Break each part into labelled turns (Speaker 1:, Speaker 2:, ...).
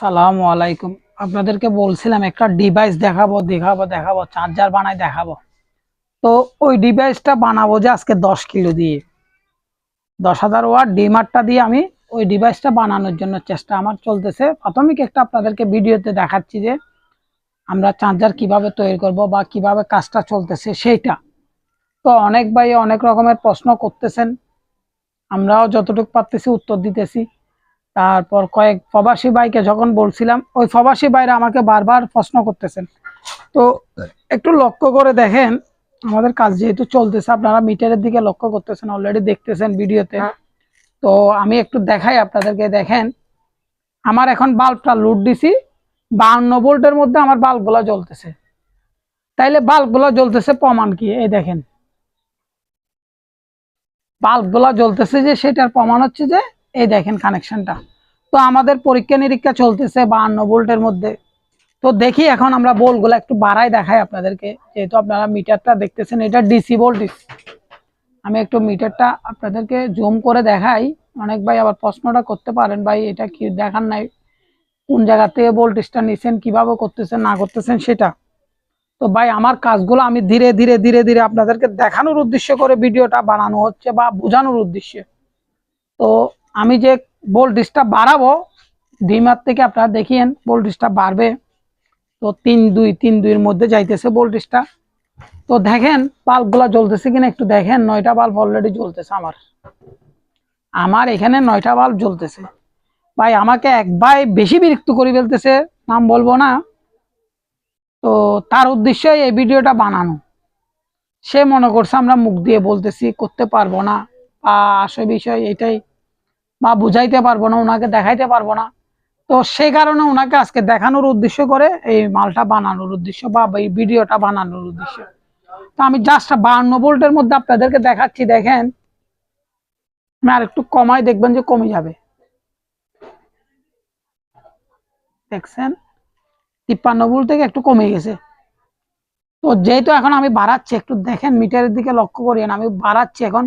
Speaker 1: সালামু আলাইকুম। আপনাদেরকে বলছিলাম একটা ডিভাইস দেখাবো দেখাবো দেখাবো চার্জার বানাই দেখাবো। তো ওই ডিভাইসটা বানাবো যে আজকে দশ কিলো দিয়ে। দশ হাজার ওয়াট ডিমারটা দিয়ে আমি ওই ডিভাইসটা বানানোর জন্য চেষ্টা আমার চলতেছে। প্রাথমিক একটা আপনাদেরকে ভিডিওতে দেখাচ্ছি যে আমরা চার্জার কীভাবে তৈরি করব বা কীভাবে কাজটা চলতেছে সেইটা। তো অনেক ভাই অনেক রকমের প্রশ্ন করতেছেন। আমরাও যতটুকু পারতেছি উত্তর দিতেছি। তারপর কয়েক প্রবাসী ভাইকে যখন বলছিলাম ওই প্রবাসী ভাইরা আমাকে বারবার প্রশ্ন করতেছেন। তো একটু লক্ষ্য করে দেখেন আমাদের কাজ যেহেতু চলতেছে আপনারা মিটারের দিকে লক্ষ্য করতেছেন অলরেডি দেখতেছেন ভিডিওতে। তো আমি একটু দেখাই আপনাদেরকে দেখেন আমার এখন বাল্বটা লুট দিছি বাহান্ন ভোল্টের মধ্যে আমার বাল্বগুলো জ্বলতেছে। তাইলে বাল্বগুলো জ্বলতেছে প্রমাণ কি? এই দেখেন। বাল্বগুলো জ্বলতেছে যে সেটার প্রমাণ হচ্ছে যে এই দেখেন কানেকশনটা তো আমাদের পরীক্ষা নিরীক্ষা চলতেছে বাহান্ন ভোল্টের মধ্যে। তো দেখি এখন আমরা বোলগুলো একটু বাড়াই দেখাই আপনাদেরকে। যেহেতু আপনারা মিটারটা দেখতেছেন, এটা ডিসি ভোল্টেজ আমি একটু মিটারটা আপনাদেরকে জুম করে দেখাই। অনেক ভাই আবার প্রশ্নটা করতে পারেন, ভাই এটা কি দেখার নাই? কোন জায়গা থেকে ভোল্টেজটা নিছেন, কীভাবে করতেছেন, না করতেছেন সেটা। তো ভাই, আমার কাজগুলো আমি ধীরে ধীরে ধীরে ধীরে আপনাদেরকে দেখানোর উদ্দেশ্য করে ভিডিওটা বানানো হচ্ছে বা বোঝানোর উদ্দেশ্যে। তো আমি যে ভোল্টেজটা বাড়াবো ডিমার থেকে আপনারা দেখিয়েন ভোল্টেজটা বাড়বে। তো তিন, দুই, তিন, দুইয়ের মধ্যে যাইতেছে ভোল্টেজটা তো দেখেন বাল্বগুলো জ্বলতেছে কিনা একটু দেখেন, নয়টা বাল্ব অলরেডি জ্বলতেছে আমার। আমার এখানে নয়টা বাল্ব জ্বলতেছে। ভাই, আমাকে এক ভাই বেশি বিরক্ত করে ফেলতেছে, নাম বলব না। তো তার উদ্দেশ্য এই ভিডিওটা বানানো। সে মনে করছে আমরা মুখ দিয়ে বলতেছি, করতে পারব না। বা আসল বিষয় এটাই। বা বুঝাইতে পারব না ওনাকে দেখাইতে পারব না। তো সেই কারণে ওনাকে আজকে দেখানোর উদ্দেশ্য করে এই মালটা বানানোর উদ্দেশ্য বা এই ভিডিওটা বানানোর উদ্দেশ্য। তো আমি জাস্ট বাহান্ন ভোল্টের মধ্যে আপনাদেরকে দেখাচ্ছি, দেখেন। আমি আর একটু কমাই দেখবেন যে কমে যাবে। দেখছেন? তিপ্পান্ন ভোল্ট থেকে একটু কমে গেছে। তো যেহেতু এখন আমি বাড়াচ্ছি, একটু দেখেন মিটারের দিকে লক্ষ্য করিয়েন, আমি বাড়াচ্ছি এখন।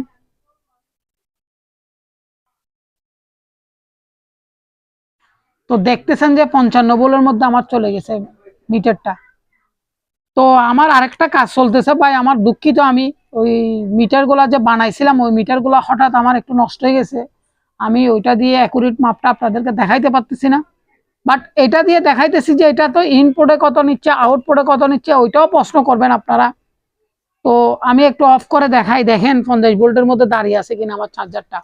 Speaker 1: তো দেখতেছেন যে পঞ্চান্ন ভোল্টের মধ্যে আমার চলে গেছে মিটারটা। তো আমার আরেকটা কাজ চলতেছে ভাই, আমার দুঃখিত আমি ওই মিটারগুলা যে বানাইছিলাম, ওই মিটারগুলা হঠাৎ আমার একটু নষ্ট হয়ে গেছে। আমি ওইটা দিয়ে অ্যাকুরেট মাপটা আপনাদেরকে দেখাইতে পারতেছি না। বাট এটা দিয়ে দেখাইতেছি যে এটা তো ইনপুটে কত নিচ্ছে আউটপুটে কত নিচ্ছে, ওইটাও প্রশ্ন করবেন আপনারা। তো আমি একটু অফ করে দেখাই, দেখেন পঞ্চাশ ভোল্টের মধ্যে দাঁড়িয়ে আছে কিনা আমার চার্জারটা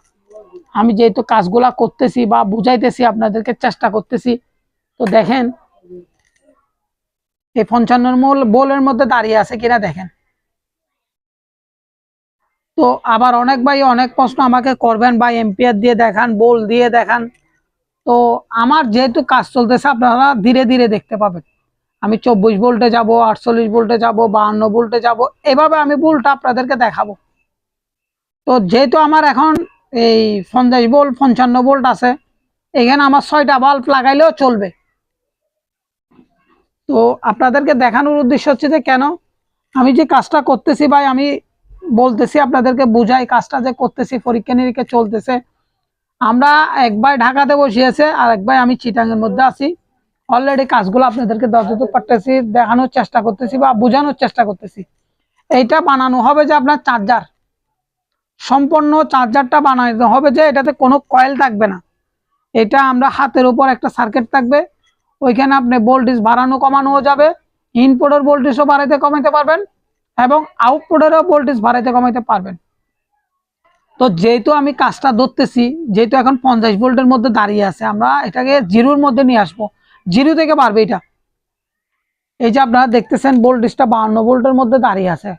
Speaker 1: আমি যেহেতু কাজগুলা করতেছি বা বুঝাইতেছি, আপনাদেরকে চেষ্টা করতেছি। তো দেখেন, এই পঞ্চান্ন মূল, বোলের মধ্যে দাঁড়িয়ে আছে কিনা দেখেন। তো আবার অনেক ভাই অনেক প্রশ্ন আমাকে করবেন ভাই এম্পিয়ার দিয়ে দেখান, বোল দিয়ে দেখান। তো আমার যেহেতু কাজ চলতেছে, আপনারা ধীরে ধীরে দেখতে পাবেন। আমি চব্বিশ ভোল্টে যাব, আটচল্লিশ ভোল্টে যাব, বাহান্ন ভোল্টে যাব, এভাবে আমি ভোল্টটা আপনাদেরকে দেখাবো। তো যেহেতু আমার এখন এই পঞ্চাশ ভোল্ট পঞ্চান্ন ভোল্ট আছে। এখানে আমার ছয়টা বাল্ব লাগাইলেও চলবে। তো আপনাদেরকে দেখানোর উদ্দেশ্য হচ্ছে যে কেন? আমি যে কাজটা করতেছি ভাই, আমি বলতেছি আপনাদেরকে বুঝাই কাজটা যে করতেছি, পরীক্ষা নিরীক্ষা চলতেছে। আমরা একবার ঢাকাতে বসিয়েছে আর একবার আমি চিটাঙের মধ্যে আছি। অলরেডি কাজগুলো আপনাদেরকে যতটুকু পারতেছি দেখানোর চেষ্টা করতেছি বা বোঝানোর চেষ্টা করতেছি। এইটা বানানো হবে যে আপনার চার্জার সম্পূর্ণ চার্জারটা বানানো হবে যে এটাতে কোনো কয়েল থাকবে না। এটা আমরা হাতের উপর একটা সার্কিট থাকবে। ওইখানে আপনি ভোল্টেজ বাড়ানো, কমানোও যাবে। ইনপুটের ভোল্টেজও বাড়াইতে, কমাইতে পারবেন এবং আউটপুটেরও ভোল্টেজ বাড়াইতে, কমাইতে পারবেন। তো যেহেতু আমি কাজটা ধরতেছি, যেহেতু এখন পঞ্চাশ ভোল্টের মধ্যে দাঁড়িয়ে আছে, আমরা এটাকে জিরোর মধ্যে নিয়ে আসব। জিরো থেকে বাড়বে এটা। এই যে আপনারা দেখতেছেন ভোল্টেজটা বাহান্ন ভোল্টের মধ্যে দাঁড়িয়ে আছে।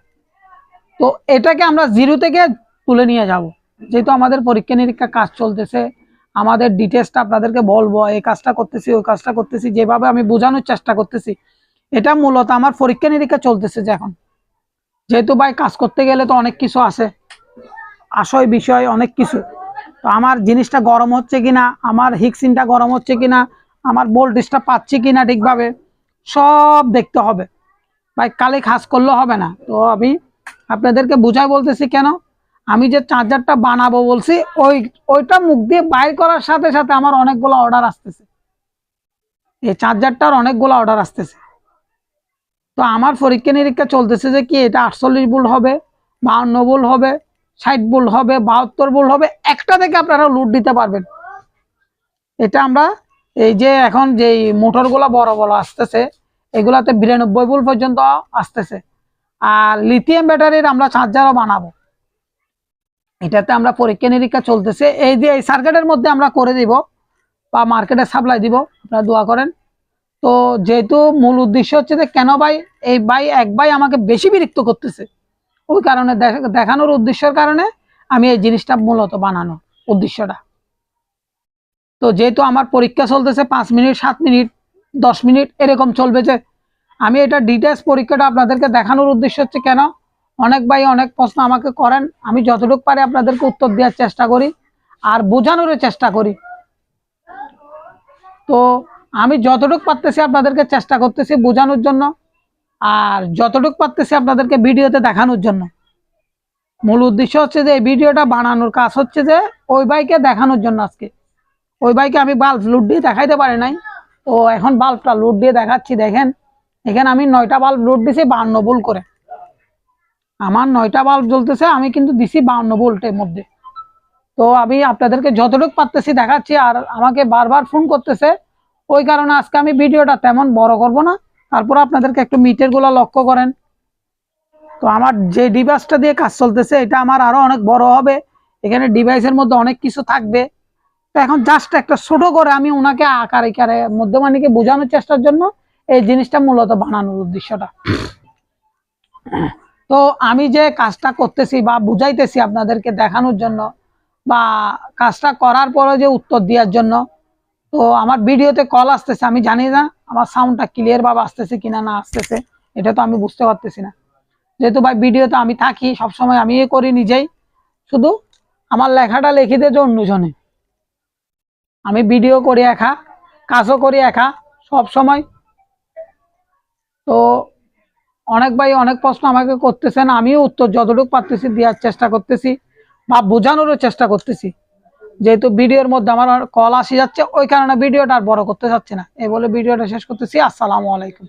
Speaker 1: তো এটাকে আমরা জিরো থেকে তুলে নিয়ে যাব। যেহেতু আমাদের পরীক্ষা নিরীক্ষা কাজ চলতেছে, আমাদের ডিটেলসটা আপনাদেরকে বলব, এই কাজটা করতেছি, ওই কাজটা করতেছি, যেভাবে আমি বোঝানোর চেষ্টা করতেছি, এটা মূলত আমার পরীক্ষা নিরীক্ষা চলতেছে যে এখন। যেহেতু ভাই কাজ করতে গেলে তো অনেক কিছু আছে, আশয় বিষয় অনেক কিছু। তো আমার জিনিসটা গরম হচ্ছে কিনা, আমার হিক্সিনটা গরম হচ্ছে কিনা, আমার ভোল্টেজটা পাচ্ছি কিনা ঠিকভাবে, সব দেখতে হবে। ভাই কালে খাস করলে হবে না। তো আমি আপনাদেরকে বুঝাই বলতেছি কেন? আমি যে চার্জারটা বানাবো বলছি, ওই, ওইটা মুখ দিয়ে বাইর করার সাথে সাথে আমার অনেকগুলো অর্ডার আসতেছে। এই চার্জারটার অনেকগুলো অর্ডার আসতেছে। তো আমার পরীক্ষা নিরীক্ষা চলতেছে যে কি এটা আটচল্লিশ বুল হবে বাউন্ন বুল হবে, ষাট বুল হবে, বাহাত্তর বুল হবে, একটা থেকে আপনারা লুট দিতে পারবেন। এটা আমরা এই যে এখন যে মোটরগুলো বড় বড় আসতেছে, এগুলাতে বিরানব্বই বুল পর্যন্ত আসতেছে। আর লিথিয়াম ব্যাটারির আমরা চার্জারও বানাবো। এটাতে আমরা পরীক্ষা নিরীক্ষা চলতেছে। এই যে এই সার্কিটের মধ্যে আমরা করে দিব বা মার্কেটে সাপ্লাই দিব, আপনারা দোয়া করেন। তো যেহেতু মূল উদ্দেশ্য হচ্ছে যে কেন ভাই এই ভাই এক ভাই আমাকে বেশি বিরক্ত করতেছে, ওই কারণে দেখানোর উদ্দেশ্যের কারণে আমি এই জিনিসটা মূলত বানানো উদ্দেশ্যটা। তো যেহেতু আমার পরীক্ষা চলতেছে পাঁচ মিনিট, সাত মিনিট, দশ মিনিট, এরকম চলবে যে আমি এটা ডিটেলস পরীক্ষাটা আপনাদেরকে দেখানোর উদ্দেশ্য হচ্ছে কেন? অনেক ভাই অনেক প্রশ্ন আমাকে করেন। আমি যতটুকু পারি আপনাদেরকে উত্তর দেওয়ার চেষ্টা করি আর বোঝানোরও চেষ্টা করি। তো আমি যতটুকু পারতেছি আপনাদেরকে চেষ্টা করতেছি বোঝানোর জন্য আর যতটুকু পারতেছি আপনাদেরকে ভিডিওতে দেখানোর জন্য। মূল উদ্দেশ্য হচ্ছে যে এই ভিডিওটা বানানোর কাজ হচ্ছে যে ওই ভাইকে দেখানোর জন্য আজকে। ওই ভাইকে আমি বাল্ব লুট দিয়ে দেখাইতে পারি নাই। তো এখন বাল্বটা লুট দিয়ে দেখাচ্ছি, দেখেন। এখানে আমি নয়টা বাল্ব লুট দিছি, বান্ন ভুল করে। আমার নয়টা বাল্ব জ্বলতেছে, আমি কিন্তু দিছি বান্ন ভোল্টের মধ্যে। তো আমি আপনাদেরকে যতটুকু পারতেছি দেখাচ্ছি, আর আমাকে বারবার ফোন করতেছে, ওই কারণে আজকে আমি ভিডিওটা তেমন বড় করব না। তারপর আপনাদেরকে একটু মিটারগুলা লক্ষ্য করেন। তো আমার যে ডিভাইসটা দিয়ে কাজ চলতেছে, এটা আমার আরও অনেক বড় হবে। এখানে ডিভাইসের মধ্যে অনেক কিছু থাকবে। তো এখন জাস্ট একটা ছোট করে আমি ওনাকে আকার আকারে মধ্যমানিকে বোঝানোর চেষ্টার জন্য এই জিনিসটা মূলত বানানোর উদ্দেশ্যটা। তো আমি যে কাজটা করতেছি বা বুঝাইতেছি আপনাদেরকে দেখানোর জন্য বা কাজটা করার পরে যে উত্তর দেওয়ার জন্য, তো আমার ভিডিওতে কল আসতেছে, আমি জানি না আমার সাউন্ডটা ক্লিয়ার ভাবে আসতেছে কিনা না আসতেছে, এটা তো আমি বুঝতে পারতেছি না। যেহেতু ভাই ভিডিওতে আমি থাকি, সবসময় আমি এ করি নিজেই। শুধু আমার লেখাটা লিখে দিয়েছে অন্যজনে। আমি ভিডিও করি একা, কাজও করি একা সব সময় তো অনেক ভাই অনেক প্রশ্ন আমাকে করতেছেন, আমিও উত্তর যতটুকু পারতেছি দেওয়ার চেষ্টা করতেছি বা বোঝানোরও চেষ্টা করতেছি। যেহেতু ভিডিওর মধ্যে আমার কল আসি যাচ্ছে, ওই কারণে ভিডিওটা আর বড় করতে চাচ্ছে না। এই বলে ভিডিওটা শেষ করতেছি, আসসালামু আলাইকুম।